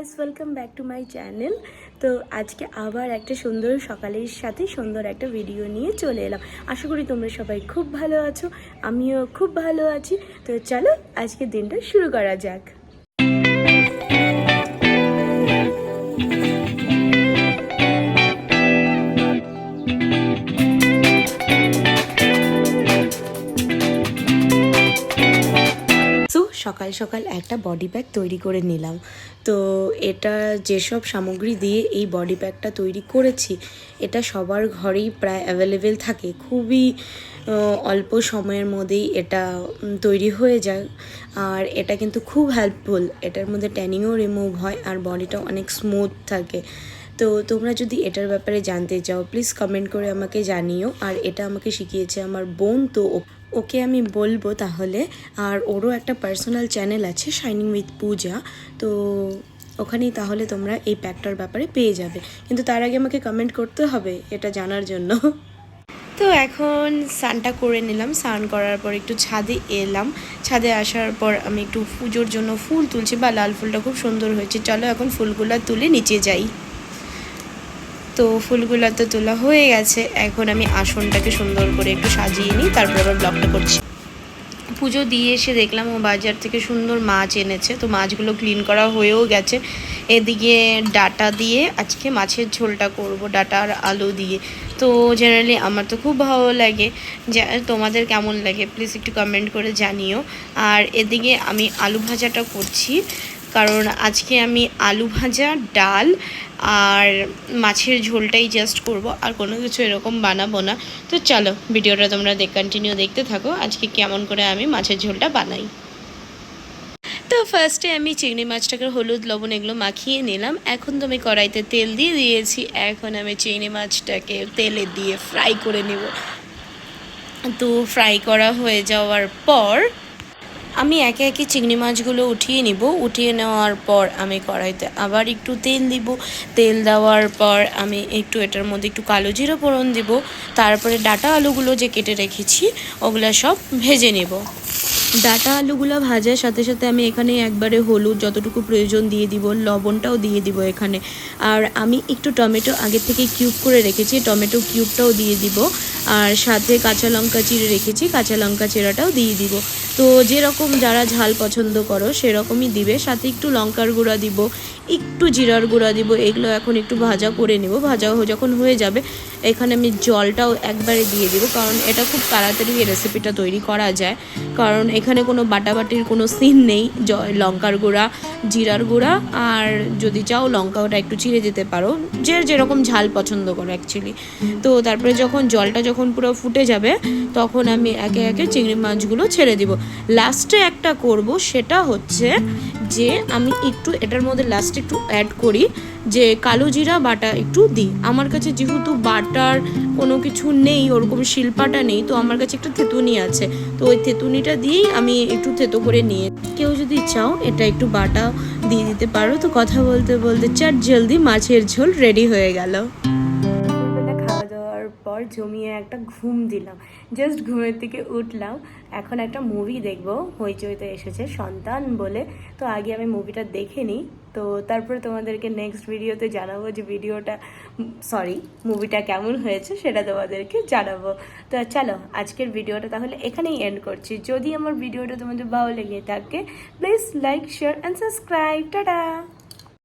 Guys welcome back to my channel তো আজকে আবার একটা সুন্দর সকালের সাথে সুন্দর একটা ভিডিও নিয়ে চলে এলাম। আশা করি তোমরা সবাই খুব ভালো আছো, আমিও খুব ভালো আছি। তো চলো আজকে দিনটা শুরু করা যাক। সকাল সকাল একটা বডি প্যাক তৈরি করে নিলাম। তো এটা যেসব সামগ্রী দিয়ে এই বডি প্যাকটা তৈরি করেছি, এটা সবার ঘরেই প্রায় অ্যাভেলেবেল থাকে। খুবই অল্প সময়ের মধ্যেই এটা তৈরি হয়ে যায়। আর এটা কিন্তু খুব হেল্পফুল এটার মধ্যে ট্যানিংও রিমুভ হয়, আর বডিটা অনেক স্মুথ থাকে। তো তোমরা যদি এটার ব্যাপারে জানতে চাও প্লিজ কমেন্ট করে আমাকে জানিও। আর এটা আমাকে শিখিয়েছে আমার বোন, তো ওকে আমি বলব তাহলে। আর ওরও একটা পার্সোনাল চ্যানেল আছে শাইনিং উইথ পূজা তো ওখানেই তাহলে তোমরা এই প্যাকটার ব্যাপারে পেয়ে যাবে। কিন্তু তার আগে আমাকে কমেন্ট করতে হবে এটা জানার জন্য। তো এখন স্নানটা করে নিলাম। স্নান করার পর একটু ছাদে এলাম। ছাদে আসার পর আমি একটু পুজোর জন্য ফুল তুলছি। বা লাল ফুলটা খুব সুন্দর হয়েছে। চলো এখন ফুলগুলো তুলে নিচে যাই। তো ফুলগুলো তো তোলা হয়ে গেছে। এখন আমি আসনটাকে সুন্দর করে একটু সাজিয়ে নিই, তারপর আবার ব্লগটা করছি। পুজো দিয়ে এসে দেখলাম ও বাজার থেকে সুন্দর মাছ এনেছে, তো মাছগুলো ক্লিন করা হয়েও গেছে। এদিকে ডাটা দিয়ে আজকে মাছের ঝোলটা করব, ডাটা আর আলু দিয়ে। তো জেনারেলি আমার তো খুব ভালো লাগে। তোমাদের কেমন লাগে? প্লিজ একটু কমেন্ট করে জানিও। আর এদিকে আমি আলু ভাজাটা করছি। কারণ আজকে আমি আলু ভাজা, ডাল আর মাছের ঝোলটাই জাস্ট করব, আর কোনো কিছু এরকম বানাবো না। তো চলো, ভিডিওটা তোমরা দেখ কন্টিনিউ দেখতে থাকো, আজকে কেমন করে আমি মাছের ঝোলটা বানাই। তো ফার্স্টে আমি চিংড়ি মাছটাকে হলুদ, লবণ এগুলো মাখিয়ে নিলাম। এখন তো আমি কড়াইতে তেল দিয়ে দিয়েছি, এখন আমি চিংড়ি মাছটাকে তেলে দিয়ে ফ্রাই করে নেব। তো ফ্রাই করা হয়ে যাওয়ার পর আমি একে একে চিংড়ি মাছগুলো উঠিয়ে নিব। উঠিয়ে নেওয়ার পর আমি কড়াইতে আবার একটু তেল দিব। তেল দেওয়ার পর আমি একটু এটার মধ্যে একটু কালো জিরো ফোড়ন দিব। তারপরে ডাটা আলুগুলো যে কেটে রেখেছি, ওগুলো সব ভেজে নেব। ডাটা আলুগুলো ভাজার সাথে সাথে আমি এখানে একবারে হলুদ যতটুকু প্রয়োজন দিয়ে দিব, লবণটাও দিয়ে দিব এখানে। আর আমি একটু টমেটো আগে থেকে কিউব করে রেখেছি, টমেটো কিউবটাও দিয়ে দিব। আর সাথে কাঁচা লঙ্কা চিড়ে রেখেছি, কাঁচা লঙ্কা চেরাটাও দিয়ে দিব। তো যেরকম যারা ঝাল পছন্দ করো, সেরকমই দিবে। সাথে একটু লঙ্কার গুঁড়া দিব, একটু জিরার গুঁড়া দিব, এগুলো এখন একটু ভাজা করে নেব। ভাজা যখন হয়ে যাবে, এখানে আমি জলটাও একবারে দিয়ে দিব, কারণ এটা খুব তাড়াতাড়ি এই রেসিপিটা তৈরি করা যায়। কারণ এখানে কোনো বাটাবাটির কোনো সিন নেই। লঙ্কার গুঁড়া, জিরার গুঁড়া, আর যদি চাও লঙ্কা ওটা একটু চিড়ে যেতে পারো। যে যেরকম ঝাল পছন্দ করো অ্যাকচুয়ালি তো তারপরে যখন জলটা যখন পুরো ফুটে যাবে, তখন আমি একে একে চিংড়ি মাছগুলো ছেড়ে দিব। লাস্টে একটা করব, সেটা হচ্ছে যে আমি একটু, এটার মধ্যে লাস্টে একটু অ্যাড করি যে কালো জিরা বাটা একটু দিই। আমার কাছে যেহেতু বাটার কোনো কিছু নেই, ওরকম শিল্পাটা নেই, তো আমার কাছে একটা থেতুনি আছে। তো ওই থেতুনিটা দিয়েই আমি একটু থেতো করে নিয়ে কেউ যদি চাও এটা একটু বাটা দিয়ে দিতে পারো। তো কথা বলতে বলতে চাট জলদি মাছের ঝোল রেডি হয়ে গেল। পর জমিয়ে একটা ঘুম দিলাম। জাস্ট ঘুমের থেকে উঠলাম। এখন একটা মুভি দেখব। হইচইতে এসেছে সন্তান বলে। তো আগে আমি মুভিটা দেখে নিই। তো তারপরে তোমাদেরকে নেক্সট ভিডিওতে জানাব যে ভিডিওটা সরি মুভিটা কেমন হয়েছে সেটা তোমাদেরকে জানাব। তো চলো, আজকের ভিডিওটা তাহলে এখানেই এন্ড করছি। যদি আমার ভিডিওটা তোমাদের ভালো লেগে থাকে please like share and subscribe tata!